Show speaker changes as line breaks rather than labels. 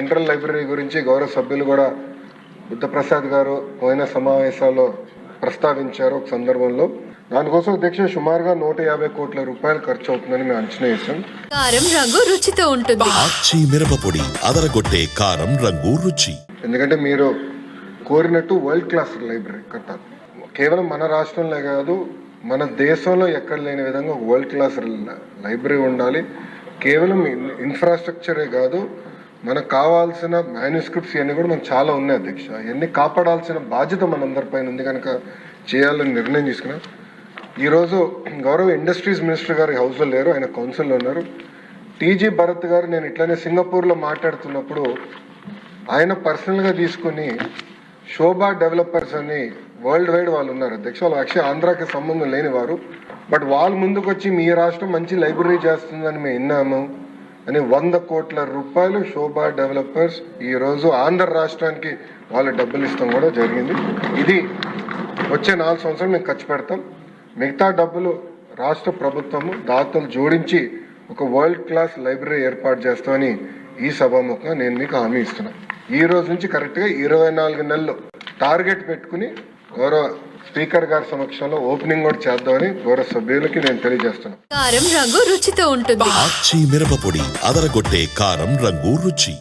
Central library గురించి గౌరవ సభ్యులు కూడా బుద్ధప్రసాద్ గారు పోయిన సమావేశాల్లో ప్రస్తావించారు ఒక సందర్భంలో. దానికోసం అధ్యక్ష సుమారుగా నూట యాభై కోట్ల రూపాయలు ఖర్చు అవుతుందని మేము అంచనా వేసాం
కారం రంగు రుచితో ఉంటుంది.
ఆచి మిరపపొడి అదరగొట్టే కారం రంగు రుచి.
ఎందుకంటే మీరు కోరినట్టు వరల్డ్ క్లాస్ లైబ్రరీ కట్టాలి. కేవలం మన రాష్ట్రంలో కాదు మన దేశంలో ఎక్కడ లేని విధంగా వరల్డ్ క్లాస్ లైబ్రరీ ఉండాలి. కేవలం ఇన్- ఇన్ఫ్రాస్ట్రక్చరే కాదు మనకు కావాల్సిన మ్యానుస్క్రిప్ట్స్ ఇవన్నీ కూడా మనకు చాలా ఉన్నాయి అధ్యక్ష. ఇవన్నీ కాపాడాల్సిన బాధ్యత మనందరిపైన ఉంది కనుక చేయాలని నిర్ణయం తీసుకున్నాం. ఈరోజు గౌరవ ఇండస్ట్రీస్ మినిస్టర్ గారు హౌస్లో లేరు ఆయన కౌన్సిల్లో ఉన్నారు. టీజీ భరత్ గారు నేను ఇట్లానే సింగపూర్లో మాట్లాడుతున్నప్పుడు ఆయన పర్సనల్గా తీసుకుని శోభా డెవలపర్స్ అని వరల్డ్ వైడ్ వాళ్ళు ఉన్నారు అధ్యక్ష. వాళ్ళు యాక్చువల్ ఆంధ్రాకి సంబంధం లేని వారు. బట్ వాళ్ళు ముందుకు వచ్చి మీ రాష్ట్రం మంచి లైబ్రరీ చేస్తుందని మేము విన్నాము. అని వంద కోట్ల రూపాయలు శోభా డెవలపర్స్ ఈ రోజు ఆంధ్ర రాష్ట్రానికి వాళ్ళు డబ్బులు ఇస్తాం కూడా జరిగింది. ఇది వచ్చే నాలుగు సంవత్సరాలు మేము ఖర్చు పెడతాం. మిగతా డబ్బులు రాష్ట్ర ప్రభుత్వము దాతలు జోడించి ఒక వరల్డ్ క్లాస్ లైబ్రరీ ఏర్పాటు చేస్తామని ఈ సభాముఖంగా నేను మీకు హామీ ఇస్తున్నాను ఈ రోజు నుంచి కరెక్ట్గా ఇరవై నాలుగు నెలలు టార్గెట్ పెట్టుకుని గౌరవ స్పీకర్ గారి సమక్షంలో ఓపెనింగ్ కూడా చేద్దామని గౌరవ సభ్యులకి నేను తెలియజేస్తున్నాను.
కారం రంగు రుచితో ఉంటుంది.
పచ్చి మిరపపొడి అదరగొట్టే కారం రంగు రుచి.